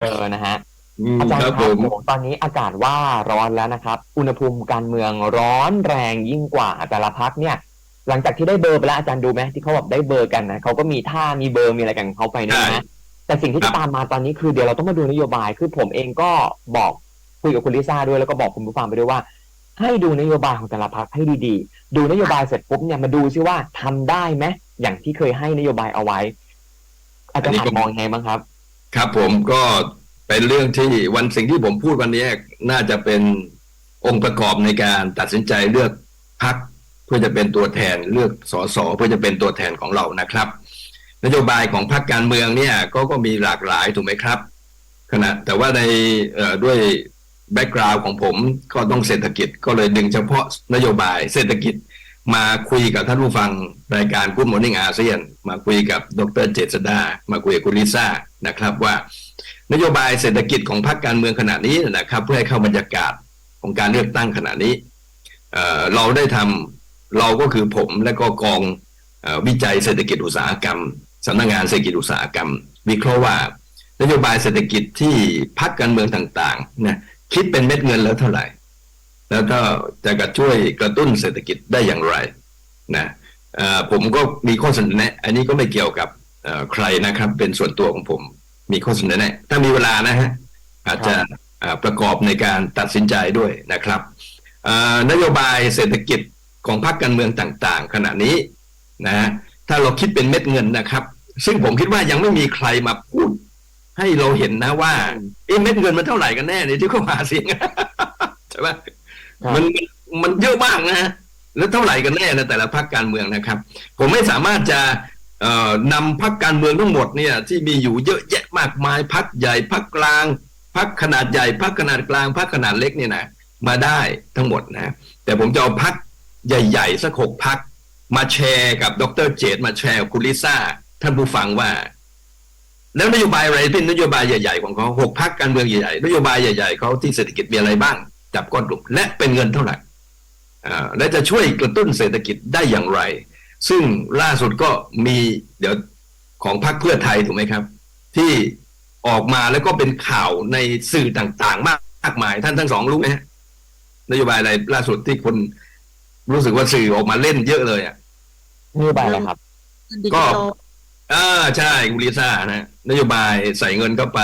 เออนะฮะอืมอาจารย์คครัรับบผมโอ้ตอนนี้อากาศว่าร้อนแล้วนะครับ อุณหภูมิการเมืองร้อนแรงยิ่งกว่าแต่ละพักเนี่ย หลังจากที่ได้เบอร์ไปแล้วอาจารย์ดูไหมที่เขาแบบได้เบอร์กันนะเขาก็มีท่ามีเบอร์มีอะไรกันของเขาไปเนี่ยนะแต่สิ่งที่จะตามมาตอนนี้คือเดี๋ยวเราต้องมาดูนโยบายคือผมเองก็บอกคุยกับคุณลิซ่าด้วยแล้วก็บอกคุณผู้ฟังไปด้วยว่า ให้ดูนโยบายของแต่ละพักให้ดีๆ ดูนโยบายเสร็จปุ๊บเนี่ยมาดูซิว่าทำได้ไหมอย่างที่เคยให้นโยบายเอาไว้ อาจารย์หันมองยังไงบ้างครับ ครับผมก็เป็นเรื่องที่วันสิ่งที่ผมพูดวันนี้น่าจะเป็นองค์ประกอบในการตัดสินใจเลือกพักเพื่อจะเป็นตัวแทนเลือกสสเพื่อจะเป็นตัวแทนของเรานะครับ นโยบายของพรรคการเมืองเนี่ยก็ก็มีหลากหลายถูกไหมครับขณะแต่ว่าในด้วยแบ็กกราวน์ของผมก็ต้องเศรษฐกิจก็เลยดึงเฉพาะนโยบายเศรษฐกิจ มาคุยกับท่านผู้ฟังรายการ Good Morning อาเซียน มาคุยกับดรเจษดา มาคุยกับคุณลิซ่านะครับว่านโยบายเศรษฐกิจของพรรคการเมืองขณะนี้นะครับ เพื่อให้เข้าบรรยากาศของการเลือกตั้งขณะนี้เเราได้ทำเราก็คือผมและก็กองอวิจัยเศรษฐกิจอุตสาหกรรมสำนักงานเศรษฐกิจอุตสาหกรรม วิเคราะห์ว่านโยบายเศรษฐกิจที่พรรคการเมืองต่างๆนี่ยคิดเป็นเม็ดเงินแล้วเท่าไหร่ แล้วก็จะกระช่วยกระตุ้นเศรษฐกิจได้อย่างไรนะเอ่อผมก็มีข้อเสนอแนะ อันนี้ก็ไม่เกี่ยวกับเอ่อใครนะครับ เป็นส่วนตัวของผม มีข้อเสนอแนะ ถ้ามีเวลานะฮะอาจจะเอ่อประกอบในการตัดสินใจด้วยนะครับเอ่อนโยบายเศรษฐกิจของพรรคการเมืองต่างๆ ขณะนี้นะฮะถ้าเราคิดเป็นเม็ดเงินนะครับ ซึ่งผมคิดว่ายังไม่มีใครมาพูด ให้เราเห็นนะว่าเอ๊ะเม็ดเงินมันเท่าไหร่กันแน่เนี่ยที่เขาหาเสียงใช่ไหมครับ มันมันเยอะมากนะฮะแล้วเท่าไหร่กันแน่นะแต่ละพรรคการเมืองนะครับ ผมไม่สามารถจะเอ่อนำพรรคการเมืองทั้งหมดเนี่ยที่มีอยู่เยอะแยะมากมายพรรคใหญ่พรรคกลางพรรคขนาดใหญ่พรรคขนาดกลางพรรคขนาดเล็กเนี่ยนะมาได้ทั้งหมดนะ แต่ผมจะเอาพรรคใหญ่ๆสักหกพรรคมาแชร์กับดรเจตมาแชร์กับคุณลิซ่าท่านผู้ฟังว่า แล้วนโยบายอะไรเป็นนโยบายใหญ่ๆของเขาหกพรรคการเมืองใหญ่ๆนโยบายใหญ่ๆเขาที่เศรษฐกิจมีอะไรบ้าง จับก้อนกลุ่มและเป็นเงินเท่าไหร่อ่าและจะช่วยกระตุ้นเศรษฐกิจได้อย่างไร ซึ่งล่าสุดก็มีเดี๋ยวของพรรคเพื่อไทยถูกไหมครับ ที่ออกมาแล้วก็เป็นข่าวในสื่อต่างๆ มากมาย ท่านทั้งสองรู้ไหมฮะนโยบายอะไรล่าสุดที่คนรู้สึกว่าสื่อออกมาเล่นเยอะเลยอะนโยบายอะไรครับดิก็จิทัลอ่าใช่คุณลิซ่านะนโยบายใส่เงินเข้าไป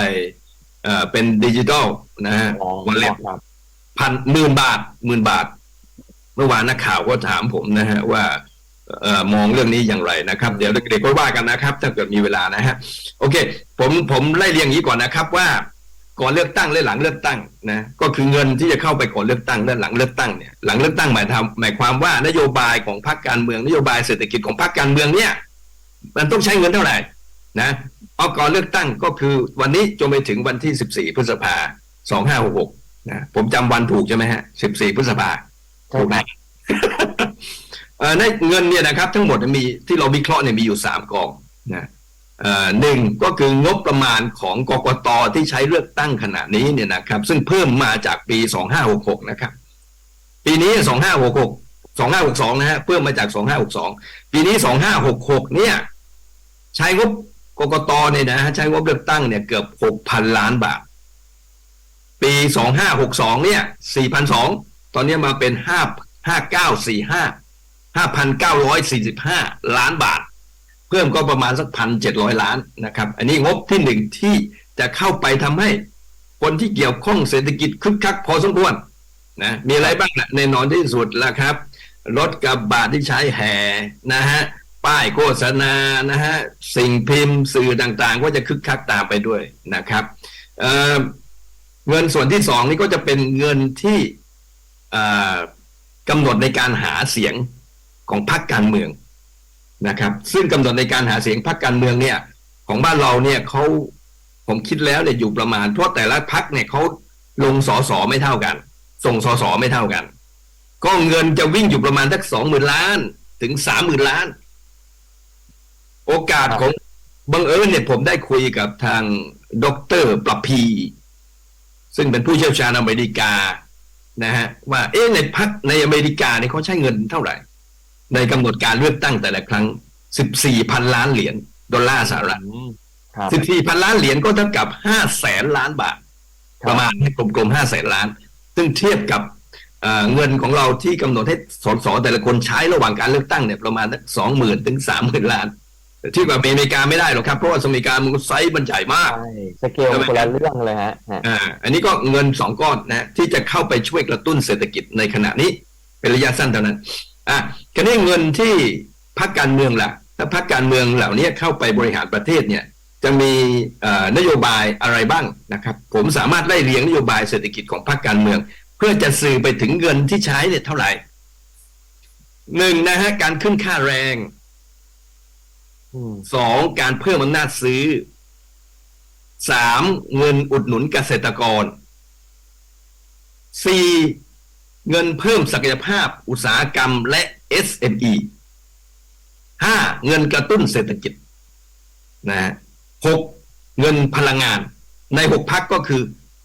เอ่อเป็นดิจิทัลนะฮะอ๋อวันเล็ตครับ พันหมื่นบาทหมื่นบาท เมื่อวานนักข่าวก็ถามผมนะฮะว่าเอ่อมองเรื่องนี้อย่างไรนะครับ เดี๋ยวเด็กๆก็ว่ากันนะครับ ถ้าเกิดมีเวลานะฮะโอเค ผมผมไล่เรียงอย่างนี้ก่อนนะครับว่าก่อนเลือกตั้งและหลังเลือกตั้งนะก็คือเงินที่จะเข้าไปก่อนเลือกตั้งและหลังเลือกตั้งเนี่ยหลังเลือกตั้งหมายทำหมายความว่านโยบายของพรรคการเมืองนโยบายเศรษฐกิจของพรรคการเมืองเนี่ยมันต้องใช้เงินเท่าไหร่นะเอาก่อนเลือกตั้งก็คือวันนี้จนไปถึงวันที่ 14 พฤษภา2566 นะผมจำวันถูกใช่ไหมฮะ14พฤษภาใช่ถูกไหมเอ่อในเงินเนี่ยนะครับ ทั้งหมดมีที่เราวิเคราะห์เนี่ยมีอยู่สามกองนะเอ่อหนึ่งก็คืองบประมาณของกกตที่ใช้เลือกตั้งขณะนี้เนี่ยนะครับ ซึ่งเพิ่มมาจากปี2566นะครับ ปีนี้2566 2562นะฮะเพิ่มมาจาก2562ปีนี้2566เนี่ย ใช้งบกกตเนี่ยนะฮะใช้งบเลือกตั้งเนี่ยเกือบ6,000ล้านบาท ปี 2562 เนี่ย4,200ตอนนี้มาเป็น 5 5945 5,945 ล้านบาท เพิ่มก็ประมาณสัก 1,700 ล้านนะครับ อันนี้งบที่หนึ่งที่จะเข้าไปทำให้คนที่เกี่ยวข้องเศรษฐกิจคึกคักพอสมควรนะมีอะไรบ้างนะแน่นอนที่สุดแล้วครับ รถกระบะที่ใช้แห่นะฮะป้ายโฆษณานะฮะสิ่งพิมพ์สื่อต่างๆ ก็จะคึกคักตามไปด้วยนะครับ เงินส่วนที่สองนี่ก็จะเป็นเงินที่กำหนดในการหาเสียงของพรรคการเมืองนะครับ ซึ่งกำหนดในการหาเสียงพรรคการเมืองเนี่ย ของบ้านเราเนี่ยเขาผมคิดแล้วเนี่ยอยู่ประมาณ เพราะแต่ละพรรคเนี่ยเขาลงสอสอไม่เท่ากัน ส่งสอสอไม่เท่ากัน ก็เงินจะวิ่งอยู่ประมาณสักสองหมื่นล้าน ถึงสามหมื่นล้าน โอกาสของบังเอิญเนี่ยผมได้คุยกับทางดรประพี ซึ่งเป็นผู้เชี่ยวชาญอเมริกานะฮะว่าเอ๊ะในพักในอเมริกาเนี่ยเขาใช้เงินเท่าไหร่ ในกำหนดการเลือกตั้งแต่ละครั้ง14พันล้านเหรียญดอลลาร์สหรัฐอืมครับสิบสี่พันล้านเหรียญก็เท่ากับห้าแสนล้านบาทคบประมาณให้กลมๆห้าแสนล้าน ซึ่งเทียบกับเอ่อเงินของเราที่กำหนดให้สสแต่ละคนใช้ระหว่างการเลือกตั้งเนี่ยประมาณสองหมื่นถึงสามหมื่นล้าน ที่กับอเมริกาไม่ได้หรอกครับ เพราะว่าอเมริกามันไซส์มันใหญ่มากใช่สเกลคนละเรื่องเลยฮะฮะอ่าอันนี้ก็เงินสองก้อนนะที่จะเข้าไปช่วยกระตุ้นเศรษฐกิจในขณะนี้ เป็นระยะสั้นเท่านั้นอะคราวนี้เงินที่พรรคการเมืองล่ะถ้าพรรคการเมืองเหล่านี้เข้าไปบริหารประเทศเนี่ยจะมีเอ่อนโยบายอะไรบ้างนะครับ ผมสามารถไล่เรียงนโยบายเศรษฐกิจของพรรคการเมือง เพื่อจะสื่อไปถึงเงินที่ใช้เนี่ยเท่าไหร่หนึ่งนะฮะการขึ้นค่าแรงอืม สองการเพิ่มอำนาจซื้อสามเงินอุดหนุนเกษตรกรสี่เงินเพิ่มศักยภาพอุตสาหกรรมและ SME ห้าเงินกระตุ้นเศรษฐกิจนะฮะหกเงินพลังงาน ในหกพักก็คือ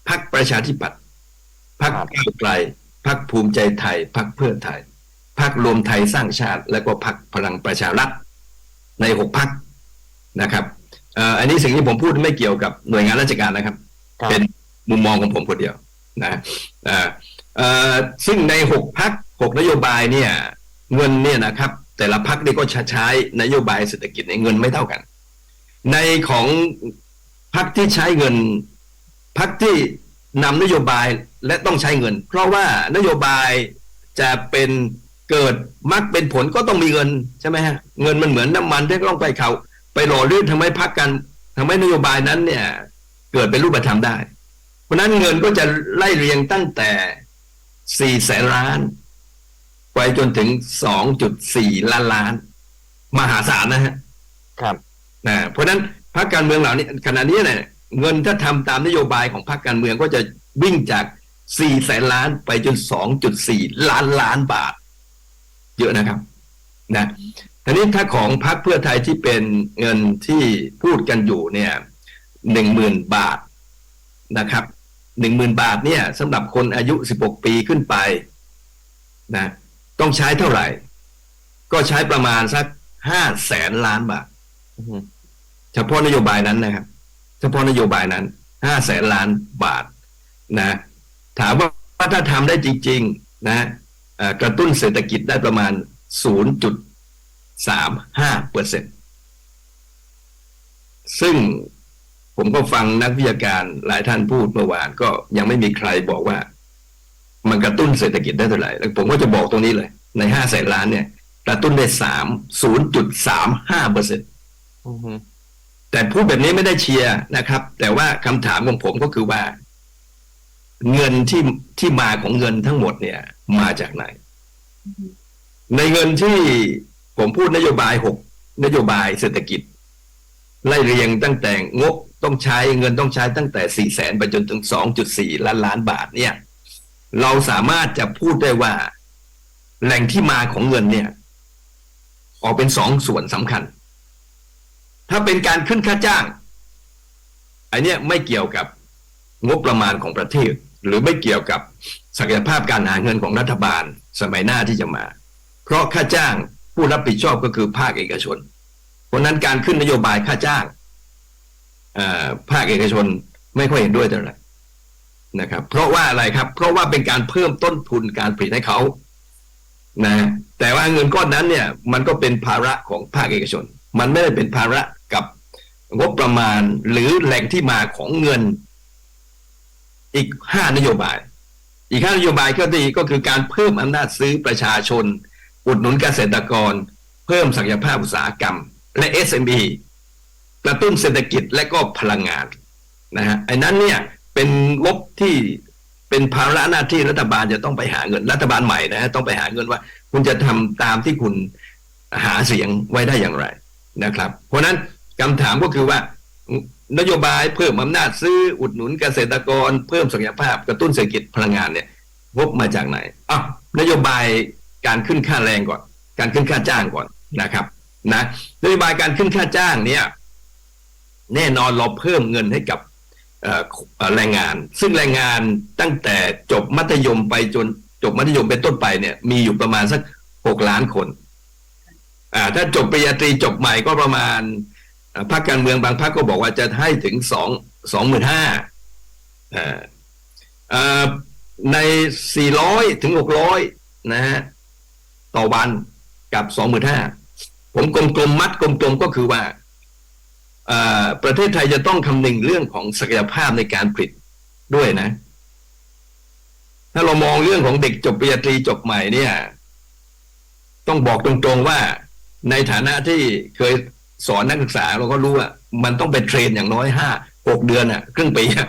พักประชาธิปัตย์พักก้าวไกลพักภูมิใจไทยพักเพื่อไทยพักรวมไทยสร้างชาติ และก็พักพลังประชารัฐ ในหกพักนะครับเอ่ออันนี้สิ่งที่ผมพูดไม่เกี่ยวกับหน่วยงานราชการนะครับครับเป็นมุมมองของผมคนเดียวนะเอ่อเอ่อซึ่งในหกพักหกนโยบายเนี่ยเงินเนี่ยนะครับ แต่ละพักนี่ก็จะใช้นโยบายเศรษฐกิจในยเงินไม่เท่ากัน ในของพักที่ใช้เงินพักที่นำนโยบายและต้องใช้เงิน เพราะว่านโยบายจะเป็น เกิดมักเป็นผลก็ต้องมีเงินใช่ไหมฮะเงินมันเหมือนน้ำมันที่ต้องไปเขา ไปหล่อลื่นทำให้พักกันทำให้นโยบายนั้นเนี่ย เกิดเป็นรูปธรรมได้ เพราะฉะนั้นเงินก็จะไล่เรียงตั้งแต่4แสนล้าน ไปจนถึง2.4ล้านล้าน มหาศาลนะฮะครับนะเพราะฉะนั้นพรรคการเมืองเหล่านี้ขณะนี้เนี่ยเงินถ้าทำตามนโยบายของพรรคการเมืองก็จะวิ่งจาก4แสนล้านไปจน 2.4 ล้านล้านบาท เยอะนะครับนะทีนี้ถ้าของพรรคเพื่อไทยที่เป็นเงินที่พูดกันอยู่เนี่ยหนึ่งหมื่นบาทนะครับหนึ่งหมื่นบาทเนี่ยสำหรับคนอายุสิบหกปีขึ้นไปนะต้องใช้เท่าไหร่ ก็ใช้ประมาณสักห้าแสนล้านบาทเฉพาะนโยบายนั้นนะครับ เฉพาะนโยบายนั้นห้าแสนล้านบาทนะ ถามว่าถ้าทำได้จริง ๆ นะ กระตุ้นเศรษฐกิจได้ประมาณ 0.35เปอร์เซ็นซึ่งผมก็ฟังนักวิชาการหลายท่านพูดเมื่อวานก็ยังไม่มีใครบอกว่า มันกระตุ้นเศรษฐกิจได้เท่าไหร่ แล้วผมก็จะบอกตรงนี้เลย ในห้าแสนล้านเนี่ย กระตุ้นได้สามศูนย์จุดสามห้าเปอร์เซ็นอืมแต่พูดแบบนี้ไม่ได้เชียร์นะครับ แต่ว่าคำถามของผมก็คือว่า เงินที่ที่มาของเงินทั้งหมดเนี่ย มาจากไหน ในเงินที่ผมพูดนโยบายหกนโยบายเศรษฐกิจ ไล่เรียงตั้งแต่งบต้องใช้เงินต้องใช้ตั้งแต่สี่แสนไปจนถึงสองจุดสี่ล้านล้านบาทเนี่ย เราสามารถจะพูดได้ว่า แหล่งที่มาของเงินเนี่ย ออกเป็นสองส่วนสำคัญ ถ้าเป็นการขึ้นค่าจ้างอันเนี้ยไม่เกี่ยวกับงบประมาณของประเทศ หรือไม่เกี่ยวกับศักยภาพการหาเงินของรัฐบาลสมัยหน้าที่จะมา เพราะค่าจ้างผู้รับผิดชอบก็คือภาคเอกชน เพราะนั้นการขึ้นนโยบายค่าจ้างภาคเอกชนไม่ค่อยเห็นด้วยเท่าไหร่นะครับ เพราะว่าอะไรครับ เพราะว่าเป็นการเพิ่มต้นทุนการผลิตให้เขานะแต่ว่าเงินก้อนนั้นเนี่ยมันก็เป็นภาระของภาคเอกชน มันไม่ได้เป็นภาระกับงบประมาณหรือแหล่งที่มาของเงิน อีกห้านโยบาย อีกห้านโยบายก็ดีก็คือการเพิ่มอำนาจซื้อประชาชน อุดหนุนเกษตรกร เพิ่มศักยภาพอุตสาหกรรม และ SME กระตุ้นเศรษฐกิจและก็พลังงานนะฮะไอ้นั้นเนี่ยเป็นงบที่เป็นภาระหน้าที่รัฐบาลจะต้องไปหาเงินรัฐบาลใหม่นะฮะต้องไปหาเงินว่า คุณจะทำตามที่คุณหาเสียงไว้ได้อย่างไรนะครับ เพราะฉะนั้นคำถามก็คือว่า นโยบายเพิ่มอำนาจซื้ออุดหนุนเกษตรกร เพิ่มศักยภาพกระตุ้นเศรษฐกิจพลังงานเนี่ยงบมาจากไหนอะนโยบายการขึ้นค่าแรงก่อน การขึ้นค่าจ้างก่อนนะครับ นะนโยบายการขึ้นค่าจ้างเนี่ย แน่นอนเราเพิ่มเงินให้กับแรงงาน ซึ่งแรงงานตั้งแต่จบมัธยมไปจนจบมัธยมเป็นต้นไปเนี่ย มีอยู่ประมาณสักหกล้านคน อ่า ถ้าจบปริญญาตรีจบใหม่ก็ประมาณ พรรคการเมืองบางพรรคก็บอกว่าจะให้ถึงสองสองหมื่นห้าในสี่ร้อยถึงหกร้อยนะฮะต่อวันกับสองหมื่นห้าผมกลมๆมมัดกลมๆก็คือว่าประเทศไทยจะต้องคำนึงเรื่องของศักยภาพในการผลิตด้วยนะ ถ้าเรามองเรื่องของเด็กจบปริญญาตรีจบใหม่เนี่ย ต้องบอกตรงๆว่าในฐานะที่เคย สอนนักศึกษาเราก็รู้ว่ามันต้องไปเทรนอย่างน้อยห้าหกเดือนอะครึ่งปีอะ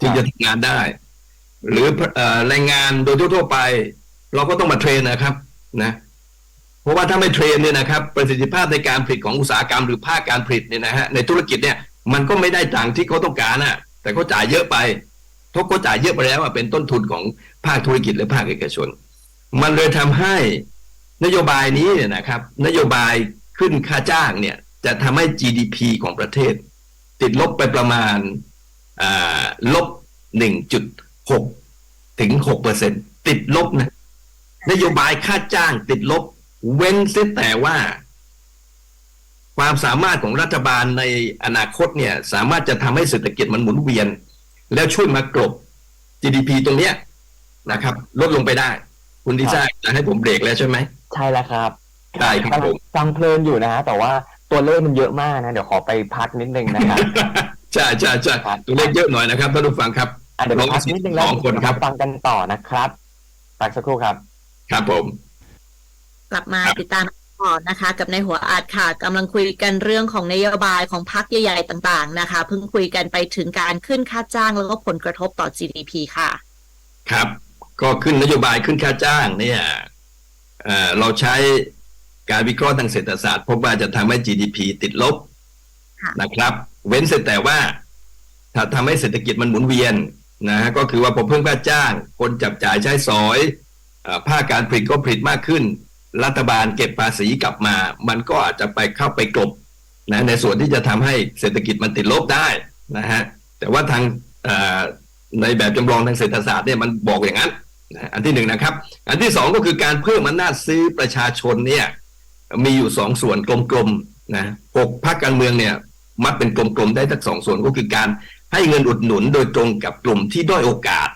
ถึงจะทำงานได้ หรือแรงงานโดยทั่วไป เราก็ต้องมาเทรนนะครับ นะเพราะว่าถ้าไม่เทรนเนี่ยนะครับ ประสิทธิภาพในการผลิตของอุตสาหกรรมหรือภาคการผลิตเนี่ยนะฮะในธุรกิจเนี่ยมันก็ไม่ได้ต่างที่เขาต้องการอะแต่เขาจ่ายเยอะไปเขาจ่ายเยอะไปแล้วอะเป็นต้นทุนของภาคธุรกิจหรือภาคเอกชน มันเลยทำให้นโยบายนี้เนี่ยนะครับ นโยบายขึ้นค่าจ้างเนี่ย จะทำให้ GDP ของประเทศ ติดลบไปประมาณอ่าลบหนึ่งจุดหกถึงหกเปอร์เซ็นติดลบนะ นโยบายค่าจ้างติดลบ เว้นเสียแต่ว่า ความสามารถของรัฐบาลในอนาคตเนี่ย สามารถจะทำให้เศรษฐกิจมันหมุนเวียน แล้วช่วยมากรบ GDP ตรงเนี้ยนะครับ ลดลงไปได้ คุณดิซ่าจะให้ผมเบรกแล้วใช่ไหม ใช่แล้วครับได้ครับผมฟังเพลินอยู่นะฮะแต่ว่า ตัวเลขมันเยอะมากนะ เดี๋ยวขอไปพักนิดนึงนะครับใช่ใช่ใช่ครับตัวเลขเยอะหน่อยนะครับท่านผู้ฟังครับอะเดี๋ยวไปพักนิดนึงแล้วสองคนครับฟังกันต่อนะครับพักสักครู่ครับ ครับผม กลับมาครับติดตามต่อนะคะ กับในหัวอาจค่ะกำลังคุยกันเรื่องของนโยบายของพรรคใหญ่ๆต่าง ๆ นะคะ เพิ่งคุยกันไปถึงการขึ้นค่าจ้างแล้วก็ผลกระทบต่อ GDP ค่ะ ครับ ก็ขึ้นนโยบายขึ้นค่าจ้างเนี่ยเอ่อเราใช้ การวิเคราะห์ทางเศรษฐศาสตร์ พบว่าจะทำให้ GDP ติดลบค่ะนะครับ เว้นเสียแต่ว่าถ้าทำให้เศรษฐกิจมันหมุนเวียนนะฮะก็คือว่าพอเพิ่มค่าจ้าง คนจับจ่ายใช้สอยเอ่อภาคการผลิตก็ผลิตมากขึ้น รัฐบาลเก็บภาษีกลับมา มันก็อาจจะไปเข้าไปกลบนะในส่วนที่จะทำให้เศรษฐกิจมันติดลบได้นะฮะแต่ว่าทางเอ่อในแบบจำลองทางเศรษฐศาสตร์เนี่ยมันบอกอย่างนั้นนะอันที่หนึ่งนะครับ อันที่สองก็คือการเพิ่มอำนาจซื้อประชาชนเนี่ย มีอยู่สองส่วนกลมๆนะหกพรรคการเมืองเนี่ยมัดเป็นกลมๆได้ทั้งสองส่วนก็คือการให้เงินอุดหนุนโดยตรงกับกลุ่มที่ด้อยโอกาส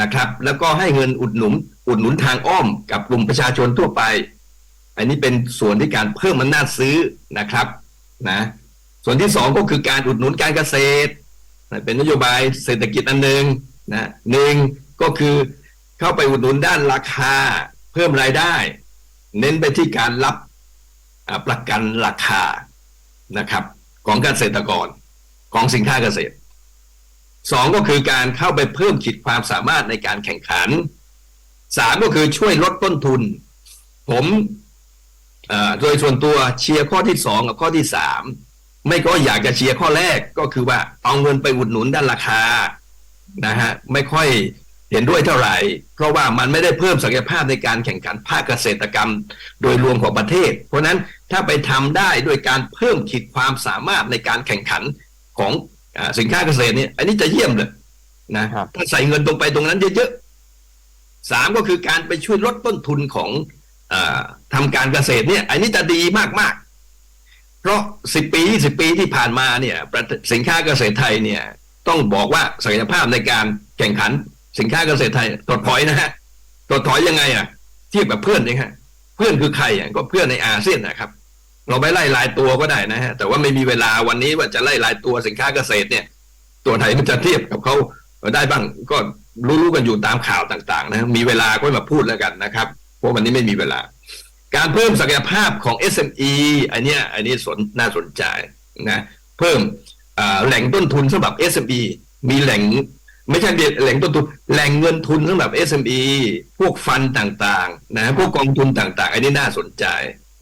นะครับ แล้วก็ให้เงินอุดหนุนอุดหนุนทางอ้อมกับกลุ่มประชาชนทั่วไป อันนี้เป็นส่วนที่การเพิ่มอำนาจซื้อนะครับนะส่วนที่สองก็คือการอุดหนุนการเกษตร เป็นนโยบายเศรษฐกิจอันหนึ่งนะหนึ่งก็คือเข้าไปอุดหนุนด้านราคาเพิ่มรายได้ เน้นไปที่การรับประกันราคานะครับ ของเกษตรกรของสินค้าเกษตรสองก็คือการเข้าไปเพิ่มขีดความสามารถในการแข่งขันสามก็คือช่วยลดต้นทุน ผมโดยส่วนตัวเชียร์ข้อที่สองกับข้อที่สามไม่ก็อยากจะเชียร์ข้อแรกก็คือว่าเอาเงินไปอุดหนุนด้านราคานะฮะไม่ค่อย เห็นด้วยเท่าไหร่ เพราะว่ามันไม่ได้เพิ่มศักยภาพในการแข่งขันภาคเกษตรกรรม โดยรวมของประเทศ เพราะฉะนั้นถ้าไปทำได้โดยการเพิ่มขีดความสามารถในการแข่งขันของอาสินค้าเกษตรเนี่ยอันนี้จะเยี่ยมเลยนะครับถ้าใส่เงินตรงไปตรงนั้นเยอะๆสามก็คือการไปช่วยลดต้นทุนของอาทำการเกษตรเนี่ย อันนี้จะดีมากๆ เพราะสิบปีสิบปีที่ผ่านมาเนี่ยประเทศสินค้าเกษตรไทยเนี่ยต้องบอกว่าศักยภาพในการแข่งขัน สินค้าเกษตรไทยถดถอยนะฮะถดถอยยังไงอะ เทียบกับเพื่อนนี่ฮะเพื่อนคือใครอะก็เพื่อนในอาเซียนนะครับ เราไปไล่รายตัวก็ได้นะฮะแต่ว่าไม่มีเวลาวันนี้ว่าจะไล่รายตัวสินค้าเกษตรเนี่ย ตัวไหนมันจะเทียบกับเขาได้บ้างก็รู้ๆกันอยู่ตามข่าวต่างๆ นะมีเวลาก็มาพูดแล้วกันนะครับเพราะวันนี้ไม่มีเวลา การเพิ่มศักยภาพของ SME อันเนี้ยอันนี้สนน่าสนใจนะเพิ่มแหล่งต้นทุนสำหรับ SME มีแหล่ง ไม่ใช่แหล่งต้นทุนแหล่งเงินทุนสำหรับ SME พวกฟันต่างๆนะพวกกองทุนต่าง ๆ อันนี้น่าสนใจ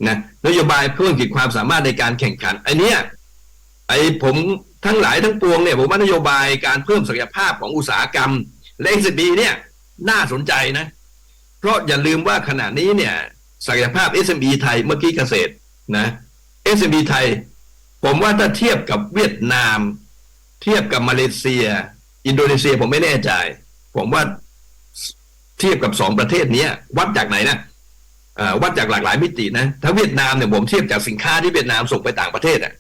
นะนโยบายเพิ่มขีดความสามารถในการแข่งขันอันเนี้ยไอ้ผมทั้งหลายทั้งปวงเนี่ยผมว่านโยบายการเพิ่มศักยภาพของอุตสาหกรรมและ SME เนี่ยน่าสนใจนะ เพราะอย่าลืมว่าขณะนี้เนี่ยศักยภาพ SME ไทยเมื่อกี้เกษตรนะ SME ไทย ผมว่าถ้าเทียบกับเวียดนาม เทียบกับมาเลเซีย อินโดนีเซียผมไม่แน่ใจ ผมว่าเทียบกับสองประเทศเนี้ยวัดจากไหนนะวัดจากหลากหลายมิตินะถ้าเวียดนามเนี่ยผมเทียบจากสินค้าที่เวียดนามส่งไปต่างประเทศอะ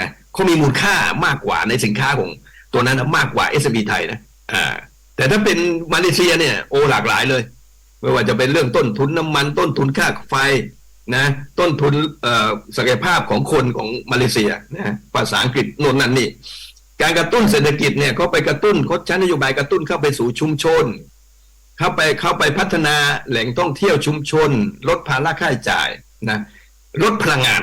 นะเขามีมูลค่ามากกว่าในสินค้าของตัวนั้นนะมากกว่า s อ b ไทยนะอ่าแต่ถ้าเป็นมาเลเซียเนี่ยโอหลากหลายเลย ไม่ว่าจะเป็นเรื่องต้นทุนน้ำมัน ต้นทุนค่าไฟนะต้นทุนเอ่อศักยภาพของคนของมาเลเซียนะภาษาอังกฤษโน่นนั่นนี่ การกระตุ้นเศรษฐกิจเนี่ยเขาไปกระตุ้นเขาใช้นโยบายกระตุ้นเข้าไปสู่ชุมชน เข้าไปเข้าไปพัฒนาแหล่งท่องเที่ยวชุมชน ลดภาระค่าใช้จ่ายนะลดพลังงาน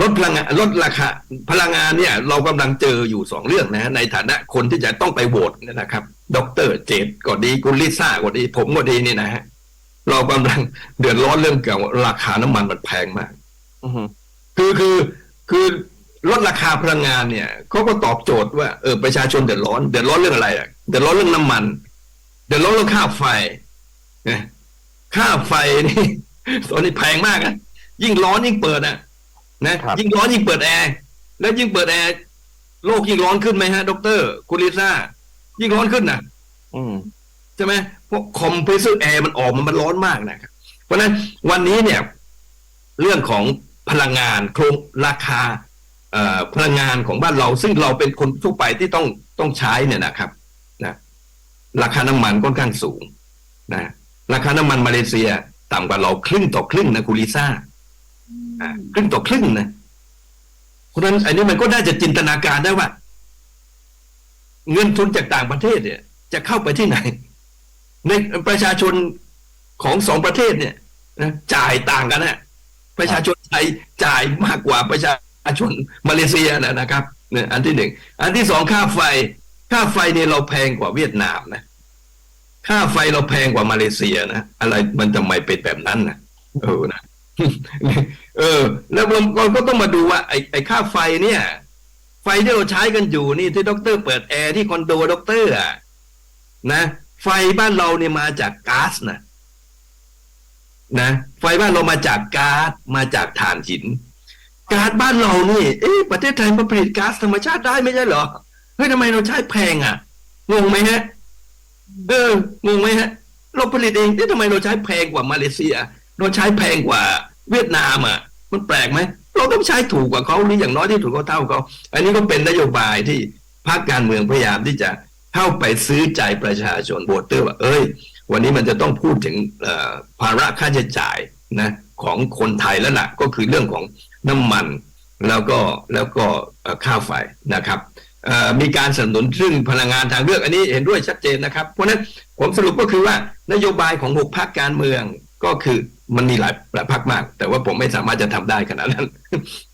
ลดพลังงานลดราคาพลังงานเนี่ย เรากำลังเจออยู่สองเรื่องนะฮะในฐานะคนที่จะต้องไปโหวตเนยนะครับ ดรเจตก็ดีคุณลิซ่าก็ดี ผมก็ดีนี่นะฮะเรากำลังเดือดร้อนเรื่องเกี่ยวกับราคาน้ำมันมันแพงมากอือฮึคือคือคือ ลดราคาพลังงานเนี่ยเขาก็ตอบโจทย์ว่าเออประชาชนเดือดร้อนเดือดร้อนเรื่องอะไรอะเดือดร้อนเรื่องน้ำมัน เดือดร้อนเรื่องค่าไฟนะค่าไฟนี่ตอนนี้แพงมากอะยิ่งร้อนยิ่งเปิดอะนะครับยิ่งร้อนยิ่งเปิดแอร์แล้วยิ่งเปิดแอร์โลกยิ่งร้อนขึ้นไหมฮะดรคุณลิซ่ายิ่งร้อนขึ้นนะอืมใช่ไหมเพราะคอมเพรสเซอร์แอร์มันออกมามันร้อนมากนะครับเพราะฉะนั้นวันนี้เนี่ย เรื่องของพลังงานโครงราคาเอ่อ พลังงานของบ้านเรา ซึ่งเราเป็นคนทั่วไปที่ต้องต้องใช้เนี่ยนะครับนะราคาน้ำมันค่อนข้างสูงนะราคาน้ำมันมาเลเซียต่ำกว่าเราครึ่งต่อครึ่งนะคุณลิซ่าครึ่งต่อครึ่งนะเพราะฉะนั้นอันนี้มันก็น่าจะจินตนาการได้ว่า เงินทุนจากต่างประเทศเนี่ย จะเข้าไปที่ไหน ในประชาชนของสองประเทศเนี่ยนะจ่ายต่างกันนะประชาชนไทยจ่ายมากกว่าประชา ชนมาเลเซียนะนะครับเนี่ยอันที่หนึ่งอันที่สองค่าไฟ ค่าไฟเนี่ยเราแพงกว่าเวียดนามนะค่าไฟเราแพงกว่ามาเลเซียนะอะไรมันทำไมเป็นแบบนั้นนะเออนะเออ แล้วเราก็ต้องมาดูว่าไอ้ไอ้ค่าไฟเนี่ย ไฟที่เราใช้กันอยู่นี่ที่ด็อกเตอร์เปิดแอร์ที่คอนโดด็อกเตอร์อะนะไฟบ้านเราเนี่ยมาจากก๊าซนะนะไฟบ้านเรามาจากก๊าซมาจากถ่านหิน ก๊าซบ้านเรานี่ เอ๊ะประเทศไทยมาผลิตก๊าซธรรมชาติได้ไม่ใช่เหรอเฮ้ยทำไมเราใช้แพงอะงงไหมฮะ เอองงไหมฮะ เราผลิตเองเอ๊ะทำไมเราใช้แพงกว่ามาเลเซีย เราใช้แพงกว่าเวียดนามอะ มันแปลกไหมเราต้องใช้ถูกกว่าเขาหรืออย่างน้อยที่ถูกเขาเท่าเขาอันนี้ก็เป็นนโยบายที่พรรคการเมืองพยายามที่จะเข้าไปซื้อใจประชาชนโหวตเตอร์ว่าเอ้ย วันนี้มันจะต้องพูดถึงภาระค่าใช้จ่ายนะของคนไทยแล้วล่ะ ก็คือเรื่องของ น้ำมัน แล้วก็แล้วก็ค่าไฟนะครับมีการสนับสนุนซึ่งพลังงานทางเลือกอันนี้เห็นด้วยชัดเจนนะครับ เพราะนั้นผมสรุปก็คือว่านโยบายของหกพรรคการเมืองก็คือมันมีหลายหลายพรรคมาก แต่ว่าผมไม่สามารถจะทำได้ขนาดนั้น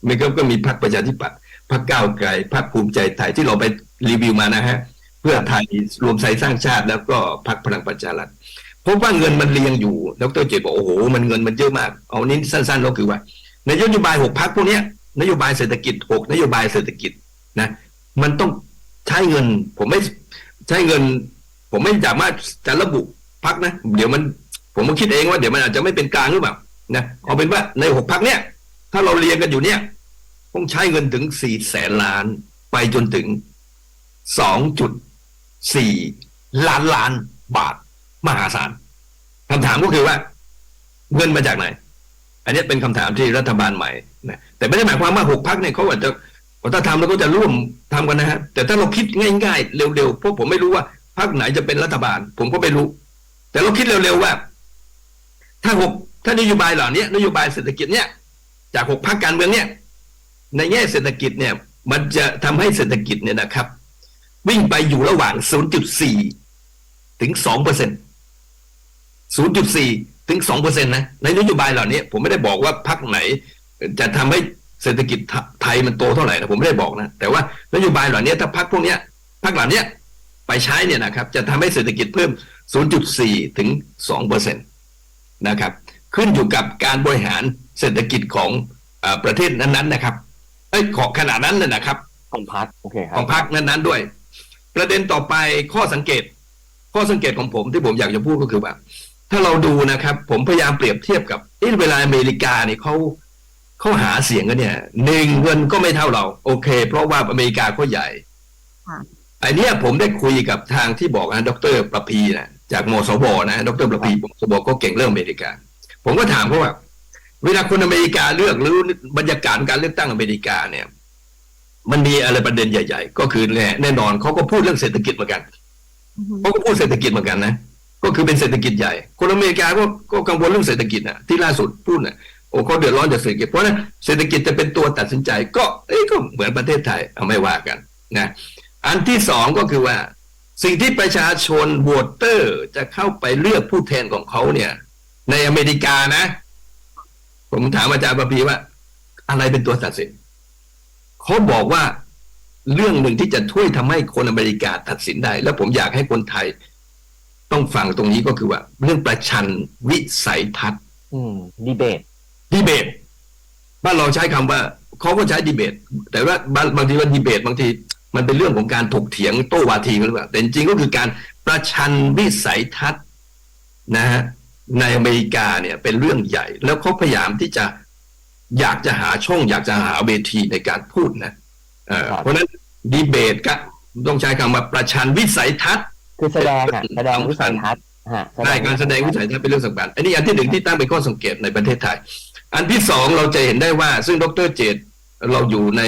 มันก็ก็มีพรรคประชาธิปัตย์พรรคก้าวไกลพรรคภูมิใจไทยที่เราไปรีวิวมานะฮะเพื่อไทยรวมไทยสร้างชาติ แล้วก็พรรคพลังประชารัฐพบว่าเงินมันเรียงอยู่ดรเจตบอกโอ้โหมันเงินมันเยอะมาก เอานี้สั้นๆก็คือว่า ในนโยบายหกพรรคพวกนี้นโยบายเศรษฐกิจหกนโยบายเศรษฐกิจนะมันต้องใช้เงิน ผมไม่ใช้เงิน ผมไม่สามารถจะระบุพรรคนะ เดี๋ยวมัน ผมก็คิดเองว่าเดี๋ยวมันอาจจะไม่เป็นกลางหรือเปล่านะเอาเป็นว่าในหกพรรคเนี้ยถ้าเราเรียงกันอยู่เนี่ยต้องใช้เงินถึงสี่แสนล้าน ไปจนถึงสองจุดสี่ล้านล้านบาทมหาศาลคำถามก็คือว่า เงินมาจากไหน อันนี้เป็นคำถามที่รัฐบาลใหม่นะแต่ไม่ได้หมายความว่าหกพักเนี่ยเขาอาจจะถ้าทำแล้วก็จะร่วมทำกันนะฮะแต่ถ้าเราคิดง่ายๆ เร็วๆพราะผมไม่รู้ว่าพักไหนจะเป็นรัฐบาล ผมก็ไม่รู้ แต่เราคิดเร็วๆว่า ถ้าหกถ้านโยบายเหล่านี้นโยบายเศรษฐกิจเนี่ย จากหกพักการเมืองเนี่ย ในแง่เศรษฐกิจเนี่ย มันจะทำให้เศรษฐกิจเนี่ยนะครับ วิ่งไปอยู่ระหว่าง 0.4 ถึง 2เปอร์เซ็นต์0.4 ถึง2เปอร์เซ็นต์นะในนโยบายเหล่านี้ ผมไม่ได้บอกว่าพรรคไหน จะทำให้เศรษฐกิจไทยมันโตเท่าไหร่นะผมไม่ได้บอกนะ แต่ว่านโยบายเหล่านี้ถ้าพรรคพวกเนี้ยพรรคเหล่านี้ไปใช้เนี่ยนะครับ จะทำให้เศรษฐกิจเพิ่ม 0.4 ถึง2เปอร์เซ็นต์นะครับ ขึ้นอยู่กับการบริหารเศรษฐกิจของเออประเทศนั้นๆนะครับเอ้ยของขนาดนั้นเลยนะครับ ของพักโอเคคขรัอบงพรรคนั้นๆด้วย ประเด็นต่อไปข้อสังเกต ข้อสังเกตของผมที่ผมอยากจะพูดก็คือว่า ถ้าเราดูนะครับ ผมพยายามเปรียบเทียบกับเอ๊ะเวลาอเมริกาเนี่ยเขาเขาหาเสียงกันเนี่ยหนึ่งเงินก็ไม่เท่าเรา โอเค เพราะว่าอเมริกาก็ใหญ่ค่ะไอเนี้ยผมได้คุยกับทางที่บอกนะดรประพีนะจากมสวนะดรประพีมสวก็เก่งเรื่องอเมริกา ผมก็ถามเขาว่า เวลาคนอเมริกาเลือกหรือบรรยากาศการเลือกตั้งอเมริกาเนี่ย มันมีอะไรประเด็นใหญ่ ๆ ก็คือแน่แน่นอนเขาก็พูดเรื่องเศรษฐกิจเหมือนกันเขาก็พูดเศรษฐกิจเหมือนกันนะ ก็คือเป็นเศรษฐกิจใหญ่ คนอเมริกาก็ก็กังวลเรื่องเศรษฐกิจนะที่ล่าสุดพูดนะโอ้เขาเดือดร้อนจากเศรษฐกิจเพราะฉะนั้นเศรษฐกิจจะเป็นตัวตัดสินใจ ก็เอ้ก็เหมือนประเทศไทยเอาไม่ว่ากันนะอันที่สองก็คือว่า สิ่งที่ประชาชนโหวตเตอร์จะเข้าไปเลือกผู้แทนของเขาเนี่ย ในอเมริกานะ ผมถามอาจารย์ประพีว่า อะไรเป็นตัวตัดสินเขาบอกว่าเรื่องหนึ่งที่จะช่วยทำให้คนอเมริกาตัดสินได้ แล้วผมอยากให้คนไทย ต้องฟังตรงนี้ก็คือว่า เรื่องประชันวิสัยทัศน์อืมดีเบตดีเบตบ้านเราใช้คำว่าเขาก็ใช้ดีเบต แต่ว่าบางบางทีว่าดีเบต บางทีมันเป็นเรื่องของการถกเถียงโต้วาทีกันหรือเปล่าแต่จริงๆก็คือการประชันวิสัยทัศน์นะฮะในอเมริกาเนี่ยเป็นเรื่องใหญ่ แล้วเขาพยายามที่จะอยากจะหาช่อง อยากจะหาเวทีในการพูดนะเอ่อครับเพราะฉะนั้นดีเบตก็ต้องใช้คำว่าประชันวิสัยทัศน์ คือแสดงอะแสดงวิสัยทัศน์ฮะใช่การแสดงวิสัยทัศน์เป็นเรื่องสำคัญอันนี้อันที่หนึ่งที่ตั้งเป็นข้อสังเกตในประเทศไทย อันที่สองเราจะเห็นได้ว่า ซึ่งดรเจตเราอยู่ใน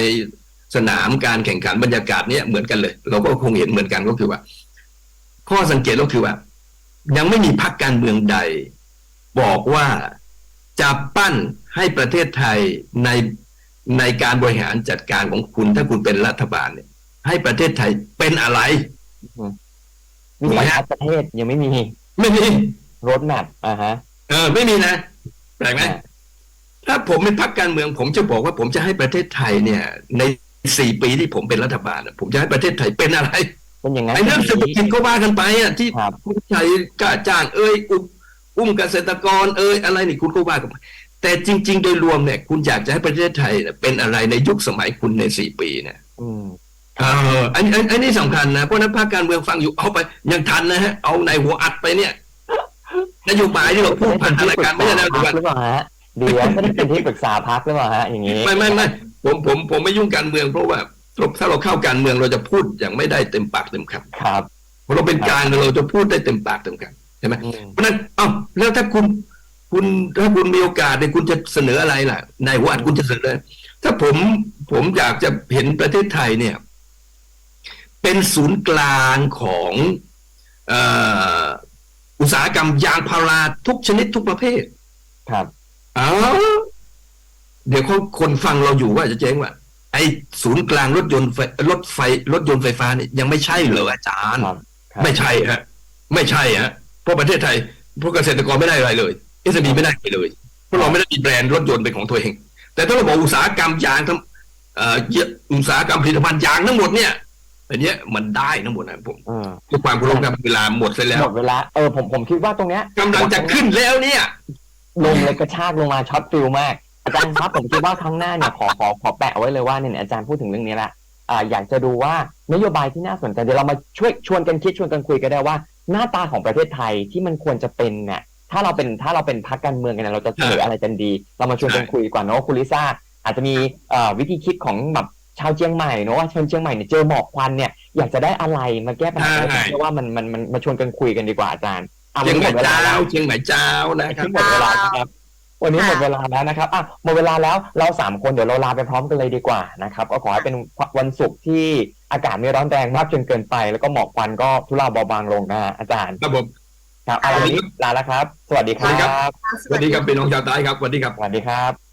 สนามการแข่งขันบรรยากาศเนี้ยเหมือนกันเลย เราก็คงเห็นเหมือนกันก็คือว่า ข้อสังเกตก็คือว่า ยังไม่มีพรรคการเมืองใด บอกว่าจะปั้นให้ประเทศไทยในในการบริหารจัดการของคุณถ้าคุณเป็นรัฐบาลเนี่ย ให้ประเทศไทยเป็นอะไร วิสัยทัศน์ประเทศยังไม่มีไม่มีรถแมพอ่าฮะ เออ ไม่มีนะแปลกไหมอ่าถ้าผมเป็นพรรคการเมืองผมจะบอกว่าผมจะให้ประเทศไทยเนี่ย ในสี่ปีที่ผมเป็นรัฐบาลน่ะผมจะให้ประเทศไทยเป็นอะไรเป็นอย่างนั้นไอ้เรื่องเศรษฐกิจก็ว่ากันไปอะที่ครับคุณชัยกล้าจ้างเอ้ยอุ้มอุ้มเกษตรกร เอ้ยอะไรนี่คุณก็ว่ากันไปแต่จริง ๆ โดยรวมเนี่ย คุณอยากจะให้ประเทศไทยเนี่ยเป็นอะไรในยุคสมัยคุณในสี่ปีเนี่ยอืม เอออันอันอันนี้สำคัญนะ เพราะฉะนั้นภาคการเมืองฟังอยู่เอาไปยังทันนะฮะ เอาในหัวอัดไปเนี่ยนโยบายที่เราพูดผ่านรายการไม่ใช่นะหรือเปล่าฮะเดี๋ยวไม่ได้เป็นที่ปรึกษาพักหรือเปล่าฮะอย่างนี้ ไม่ไม่ไม่ผมผมผมไม่ยุ่งการเมืองเพราะว่าถ้าเราเข้าการเมืองเราจะพูดอย่างไม่ได้เต็มปากเต็มคครับำเพราะเราเป็นกลางเราจะพูดได้เต็มปากเต็มคำใช่ไหมอืม เพราะฉะนั้นเอ้าแล้วถ้าคุณคุณถ้าคุณมีโอกาสเนี่ยคุณจะเสนออะไรล่ะนายวัดคุณจะเสนอถ้าผมผมอยากจะเห็นประเทศไทยเนี่ย เป็นศูนย์กลางของเอ่ออุตสาหกรรมยางพาราทุกชนิดทุกประเภท ครับอ๋อเดี๋ยวเขาคนฟังเราอยู่ว่าจะเจ๊งว่า ไอ้ศูนย์กลางรถยนต์ไฟรถไฟรถยนต์ไฟฟ้าเนี่ยยังไม่ใช่เลยอาจารย์ครับครับไม่ใช่ฮะ ไม่ใช่ฮะ เพราะประเทศไทยพวกเกษตรกรไม่ได้อะไรเลยเอสบีไม่ได้อะไรเลยเพราะเราไม่ได้มีแบรนด์รถยนต์เป็นของตัวเอง แต่ถ้าเราบอกอุตสาหกรรมยางทั้งเอ่อเยอะอุตสาหกรรมผลิตภัณฑ์ยางทั้งหมดเนี่ย อันเนี้ยมันได้ทั้งหมดนะผมเออทุกความเคารพครับเวลาหมดไปแล้วหมดเวลาเออผมผมคิดว่าตรงเนี้ยกำลังจะขึ้นแล้วเนี่ย ลงเลยกระชากลงมาช็อตฟิลมากอาจารย์ครับผมคิดว่าครั้งหน้าเนี่ยขอขอขอแปะไว้เลยว่าเนี่ยอาจารย์พูดถึงเรื่องนี้แหละอ่าอยากจะดูว่านโยบายที่น่าสนใจเดี๋ยวเรามาช่วยชวนกันคิดชวนกันคุยกันได้ว่า หน้าตาของประเทศไทยที่มันควรจะเป็นเนี่ยถ้าเราเป็นถ้าเราเป็นพรรคการเมืองกันเนี่ยเราจะเสนออะไรกันดี เรามาชวนกันคุยดีกว่าเนอะคุณลิซ่าอาจจะมีเอ่อวิธีคิดของแบบ ชาวเชียงใหม่เนอะว่าชาวเชียงใหม่เนี่ยเจอหมอกควันเนี่ยอยากจะได้อะไรมาแก้ปัญหาใช่เพราะว่ามันมันมันมาชวนกันคุยกันดีกว่าอาจารย์อะเชียงใหม่วันนี้หมดเวลาเจ้าแล้วเชียงใหม่เจ้านะครับที่หมดเวลาแล้วครับวันนี้หมดเวลาแล้วนะครับอะหมดเวลาแล้วเราสามคนเดี๋ยวเราลาไปพร้อมกันเลยดีกว่านะครับก็ขอให้เป็นวันศุกร์ที่อากาศไม่ร้อนแรงมากจนเกินไป แล้วก็หมอกควันก็ทุเลาเบาบางลงนะฮะอาจารย์ครับผมครับเอาวันนี้ลาแล้วครับ สวัสดีคสวัสดีครัรับ สวัสดีครับพี่น้องชาวใต้ครับสวัสดีครับสวัสดีครับ